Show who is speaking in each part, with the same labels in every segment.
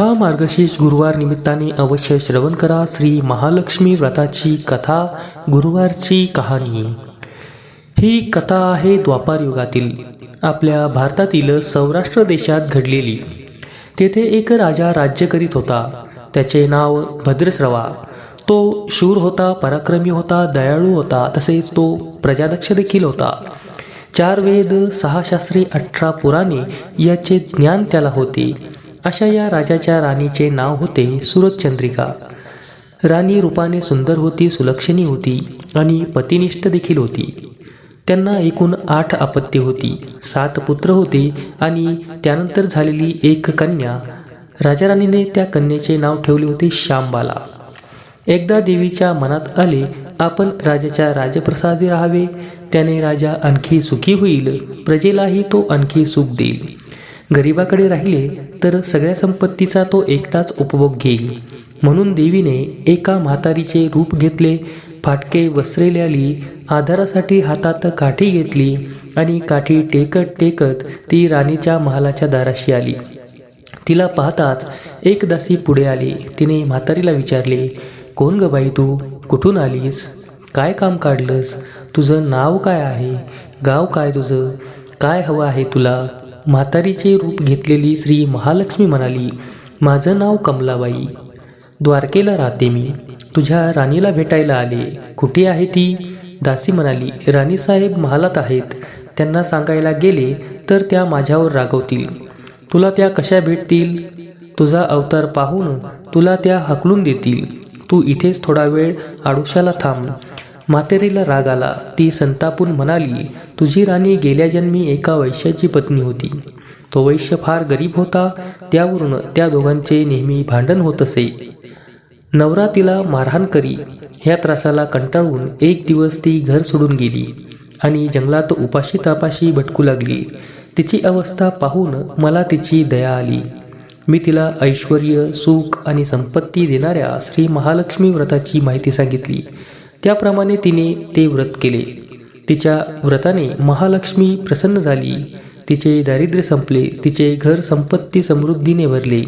Speaker 1: कथा मार्गशीर्ष गुरुवार निमित्ताने अवश्य श्रवण करा श्री महालक्ष्मी व्रताची कथा गुरुवारची कहाणी. ही कथा आहे द्वापार युगातील. आपल्या भारतातील सौराष्ट्र देशात घडलेली. तेथे एक राजा राज्य करीत होता. त्याचे नाव भद्रश्रवा. तो शूर होता पराक्रमी होता दयाळू होता तसेच तो प्रजादक्ष देखील होता. चार वेद सहा शास्त्री अठरा पुराणे याचे ज्ञान त्याला होते. अशा या राजाच्या राणीचे नाव होते सुरतचंद्रिका राणी रूपाने सुंदर होती सुलक्षणी होती आणि पतिनिष्ठ देखील होती. त्यांना एकूण आठ अपत्ये होती सात पुत्र होते आणि त्यानंतर झालेली एक कन्या. राजाराणीने त्या कन्येचे नाव ठेवले होते श्यामबाला. एकदा देवीच्या मनात आले आपण राजाच्या राजप्रसादी राहावे. त्याने राजा आणखी सुखी होईल. प्रजेलाही तो आणखी सुख देईल. गरिबाकडे राहिले तर सगळ्या संपत्तीचा तो एकटाच उपभोग घेईल. म्हणून देवीने एका म्हातारीचे रूप घेतले फाटके वस्त्रेल्याली आधारासाठी हातात काठी घेतली आणि काठी टेकत टेकत ती राणीच्या महालाच्या दाराशी आली. तिला पाहताच एक दासी पुढे आली. तिने म्हातारीला विचारले कोण ग बाई तू? कुठून आलीस? काय काम काढलंस? तुझं नाव काय आहे? गाव काय तुझं? काय हवं आहे तुला? म्हातारीचे रूप घेतलेली श्री महालक्ष्मी म्हणाली माझं नाव कमलाबाई. द्वारकेला राहते मी. तुझ्या राणीला भेटायला आले. कुठे आहे ती? दासी म्हणाली राणीसाहेब महालात आहेत. त्यांना सांगायला गेले तर त्या माझ्यावर रागवतील. तुला त्या कशा भेटतील? तुझा अवतार पाहून तुला त्या हकलून देतील. तू इथेच थोडा वेळ आडुशाला थांब. मातेरीला राग आला. ती संतापून म्हणाली तुझी राणी गेल्या जन्मी एका वैश्याची पत्नी होती. तो वैश्य फार गरीब होता. त्यावरून त्या दोघांचे नेहमी भांडण होत असे. नवरा तिला मारहाण करी. ह्या त्रासाला कंटाळून एक दिवस ती घर सोडून गेली आणि जंगलात उपाशी तापाशी भटकू लागली. तिची अवस्था पाहून मला तिची दया आली. मी तिला ऐश्वर सुख आणि संपत्ती देणाऱ्या श्री महालक्ष्मी व्रताची माहिती सांगितली. त्याप्रमाणे तिने ते व्रत केले. तिच्या व्रताने महालक्ष्मी प्रसन्न झाली. तिचे दारिद्र्य संपले. तिचे घर संपत्ती समृद्धीने भरले.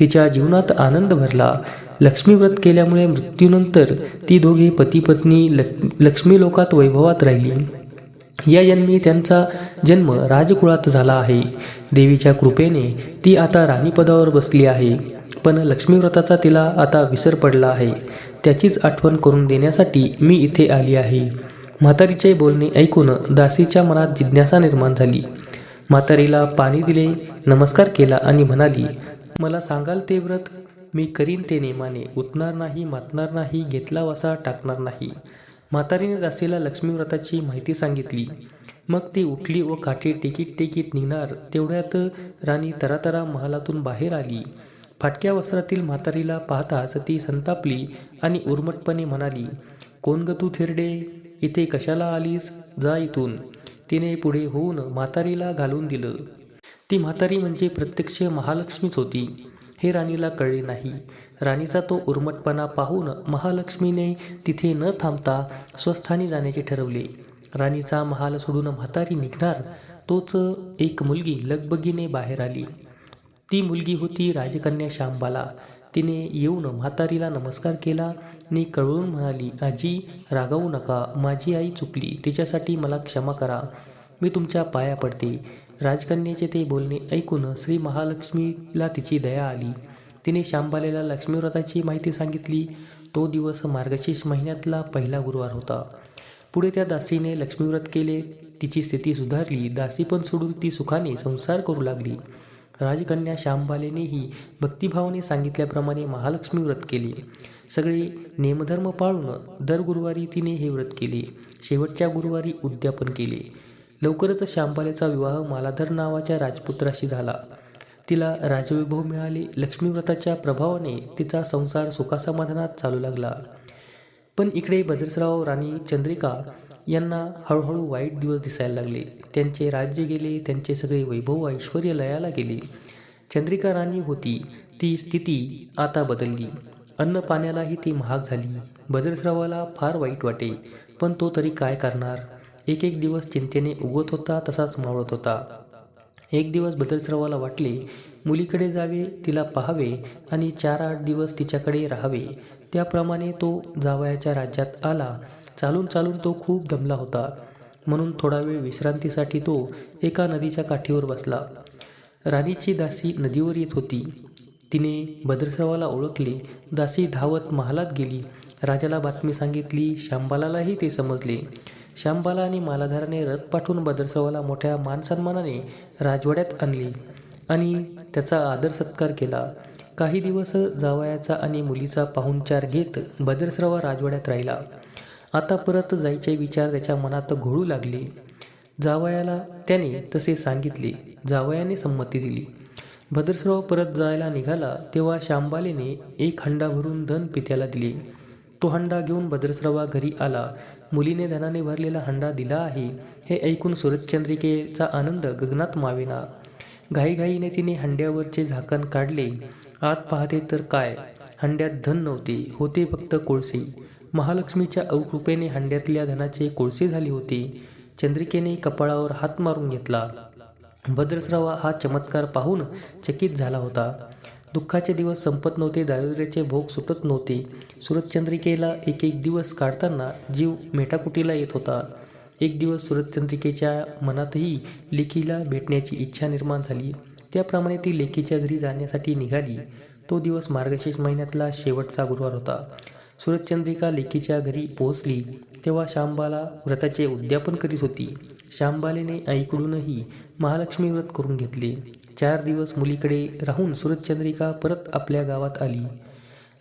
Speaker 1: तिच्या जीवनात आनंद भरला. लक्ष्मी व्रत केल्यामुळे मृत्यूनंतर ती दोघे पती पत्नी लक्ष्मी लोकात वैभवात राहिली. या जन्मी त्यांचा जन्म राजकुळात झाला आहे. देवीच्या कृपेने ती आता राणीपदावर बसली आहे. पण लक्ष्मी व्रताचा तिला आता विसर पडला आहे. त्याचीच आठवण करून देण्यासाठी मी इथे आली आहे. म्हातारीचे बोलणे ऐकून दासीच्या मनात जिज्ञासा निर्माण झाली. म्हातारीला पाणी दिले नमस्कार केला आणि म्हणाली मला सांगाल ते व्रत? मी करीन ते नेमाने. उतणार नाही मातणार नाही घेतला वसा टाकणार नाही. म्हातारीने दासीला लक्ष्मी व्रताची माहिती सांगितली. मग ती उठली व काठी टिकीट टिकीट निघणार. तेवढ्यात राणी तरातरा महालातून बाहेर आली. फाटक्या वस्त्रातील म्हातारीला पाहताच ती संतापली आणि उर्मटपणे म्हणाली कोण ग तू थिरडे? इथे कशाला आलीस? जा इथून. तिने पुढे होऊन म्हातारीला घालून दिलं. ती म्हातारी म्हणजे प्रत्यक्ष महालक्ष्मीच होती. हे राणीला कळले नाही. राणीचा तो उर्मटपणा पाहून महालक्ष्मीने तिथे न थांबता स्वस्थानी जाण्याचे ठरवले. राणीचा महाल सोडून म्हातारी निघणार तोच एक मुलगी लगबगीने बाहेर आली. ती मुलगी होती राजकन्या श्यामबाला. तिने येऊन म्हातारीला नमस्कार केला आणि कळवून म्हणाली आजी रागावू नका. माझी आई चुकली. तिच्यासाठी मला क्षमा करा. मी तुमच्या पाया पडते. राजकन्याचे ते बोलणे ऐकून श्री महालक्ष्मीला तिची दया आली. तिने श्यामबालेला लक्ष्मीव्रताची माहिती सांगितली. तो दिवस मार्गशीर्ष महिन्यातला पहिला गुरुवार होता. पुढे त्या दासीने लक्ष्मीव्रत केले. तिची स्थिती सुधारली. दासी पण सोडून ती सुखाने संसार करू लागली. राजकन्या श्यामबालेनेही भक्तिभावाने सांगितल्याप्रमाणे महालक्ष्मी व्रत केले. सगळे नेमधर्म पाळून दर गुरुवारी तिने हे व्रत केले. शेवटच्या गुरुवारी उद्यापन केले. लवकरच श्यामबालेचा विवाह मालाधर नावाच्या राजपुत्राशी झाला. तिला राजवैभव मिळाले. लक्ष्मीव्रताच्या प्रभावाने तिचा संसार सुखासमाधानात चालू लागला. पण इकडे भद्रसराव राणी चंद्रिका यांना हळूहळू वाईट दिवस दिसायला लागले. त्यांचे राज्य गेले त्यांचे सगळे वैभव ऐश्वर लयाला गेले. चंद्रिका राणी होती ती स्थिती आता बदलली. अन्न पाण्यालाही ती महाग झाली. भद्रसरावाला फार वाईट वाटे. पण तो तरी काय करणार? एक एक दिवस चिंतेने उगत होता तसाच मावळत होता. एक दिवस बदलसरावाला वाटले मुलीकडे जावे तिला पाहावे आणि चार आठ दिवस तिच्याकडे राहावे. त्याप्रमाणे तो जावयाच्या राज्यात आला. चालून चालून तो खूप दमला होता. म्हणून थोडा वेळ विश्रांतीसाठी तो एका नदीच्या काठीवर बसला. राणीची दासी नदीवर येत होती. तिने भद्रसवाला ओळखले. दासी धावत महालात गेली. राजाला बातमी सांगितली श्यामबालालाही ते समजले. श्यामबाला आणि मालाधाराने रथ पाठवून भद्रसवाला मोठ्या मानसन्मानाने राजवाड्यात आणली आणि त्याचा आदर सत्कार केला. काही दिवस जावयाचा आणि मुलीचा पाहुणचार घेत भद्रसरावा राजवाड्यात राहिला. आता परत जायचे विचार त्याच्या मनात घोळू लागले. जावयाला त्याने तसे सांगितले. जावयाने संमती दिली. भद्रसराव परत जायला निघाला तेव्हा शांबालेने एक हंडा भरून धन पित्याला दिले. तो हंडा घेऊन भद्रसरावा घरी आला. मुलीने धनाने भरलेला हंडा दिला आहे. हे ऐकून सुरतचंद्रिकेचा आनंद गगनात मावेना. घाईघाईने तिने हंड्यावरचे झाकण काढले. आत पाहते तर काय? हंड्यात धन नव्हते. होते फक्त कोळसे. महालक्ष्मीच्या अवकृपेने हंड्यातल्या धनाचे कोळसे झाली होती. चंद्रिकेने कपाळावर हात मारून घेतला. भद्रस्रावा हा चमत्कार पाहून चकित झाला होता. दुःखाचे दिवस संपत नव्हते दारिद्र्याचे भोग सुटत नव्हते. सुरतचंद्रिकेला एक एक दिवस काढताना जीव मेटाकुटीला येत होता. एक दिवस सूरजचंद्रिकेच्या मनातही लेकीला भेटण्याची इच्छा निर्माण झाली. त्याप्रमाणे ती लेखीच्या घरी जाण्यासाठी निघाली. तो दिवस मार्गशीर्ष महिन्यातला शेवटचा गुरुवार होता. सूरजचंद्रिका लेकीच्या घरी पोहोचली. तेव्हा शांबाला व्रताचे उद्यापन करीत होती. शांबालेने आईकडूनही महालक्ष्मी व्रत करून घेतले. चार दिवस मुलीकडे राहून सूरजचंद्रिका परत आपल्या गावात आली.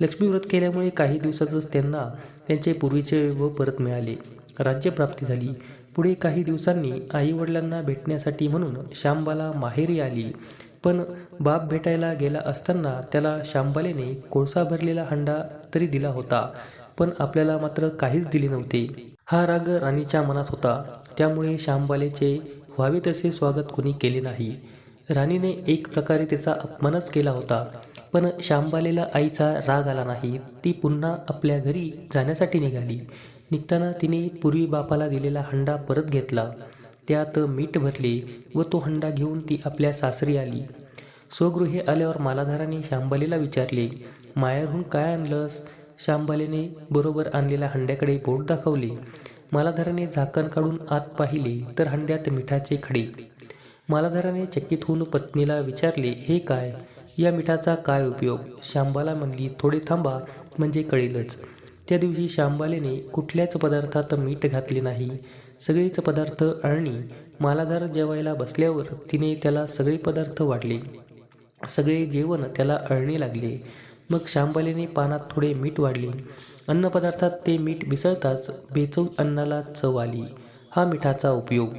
Speaker 1: लक्ष्मी व्रत केल्यामुळे काही दिवसातच त्यांना त्यांचे पूर्वीचे वैभव परत मिळाले. राज्यप्राप्ती झाली. पुढे काही दिवसांनी आईवडिलांना भेटण्यासाठी म्हणून शांबाला माहेरी आली. पण बाप भेटायला गेला असताना त्याला शांबालेने कोळसा भरलेला हंडा तरी दिला होता पण आपल्याला मात्र काहीच दिले नव्हते. हा राग राणीच्या मनात होता. त्यामुळे शांबालेचे व्हावे तसे स्वागत कोणी केले नाही. राणीने एक प्रकारे त्याचा अपमानच केला होता पण शांबालेला आईचा राग आला नाही. ती पुन्हा आपल्या घरी जाण्यासाठी निघाली. निघताना तिने पूर्वी बापाला दिलेला हंडा परत घेतला. त्यात मीठ भरले व तो हंडा घेऊन ती आपल्या सासरी आली. स्वगृहे आल्यावर मालाधाराने शांबालेला विचारले मायाहून काय आणलंस? शांबालेने बरोबर आणलेल्या हंड्याकडे बोट दाखवले. मालाधाराने झाकण काढून आत पाहिले तर हंड्यात मिठाचे खडे. मालाधाराने चकित होऊन पत्नीला विचारले हे काय? या मिठाचा काय उपयोग? शांबाला म्हणली थोडे थांबा म्हणजे कळेलच. त्या दिवशी शांबालेने कुठल्याच पदार्थात मीठ घातले नाही. सगळेच पदार्थ अळणी मालाधार जेवायला बसल्यावर तिने त्याला सगळे पदार्थ वाढले सगळे जेवण त्याला अळणे लागले. मग शांबालेने पानात थोडे मीठ वाढले. अन्नपदार्थात ते मीठ मिसळताच बेचव अन्नाला चव आली. हा मिठाचा उपयोग.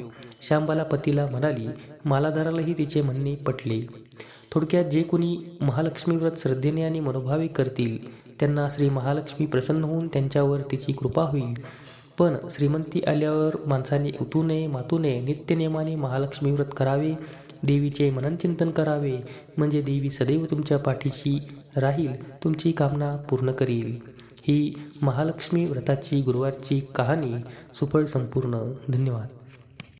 Speaker 1: शांबाला पतीला म्हणाली मालाधारालाही तिचे म्हणणे पटले. थोडक्यात जे कोणी महालक्ष्मी व्रत श्रद्धेने आणि मनोभावे करतील त्यांना श्री महालक्ष्मी प्रसन्न होऊन त्यांच्यावर तिची कृपा होईल. पण श्रीमंती आल्यावर माणसाने उतू नये मातू नये नित्यनेमाने महालक्ष्मी व्रत करावे देवीचे मननचिंतन करावे म्हणजे देवी सदैव तुमच्या पाठीशी राहील तुमची कामना पूर्ण करील. ही महालक्ष्मी व्रताची गुरुवारची कहाणी सुफळ संपूर्ण. धन्यवाद.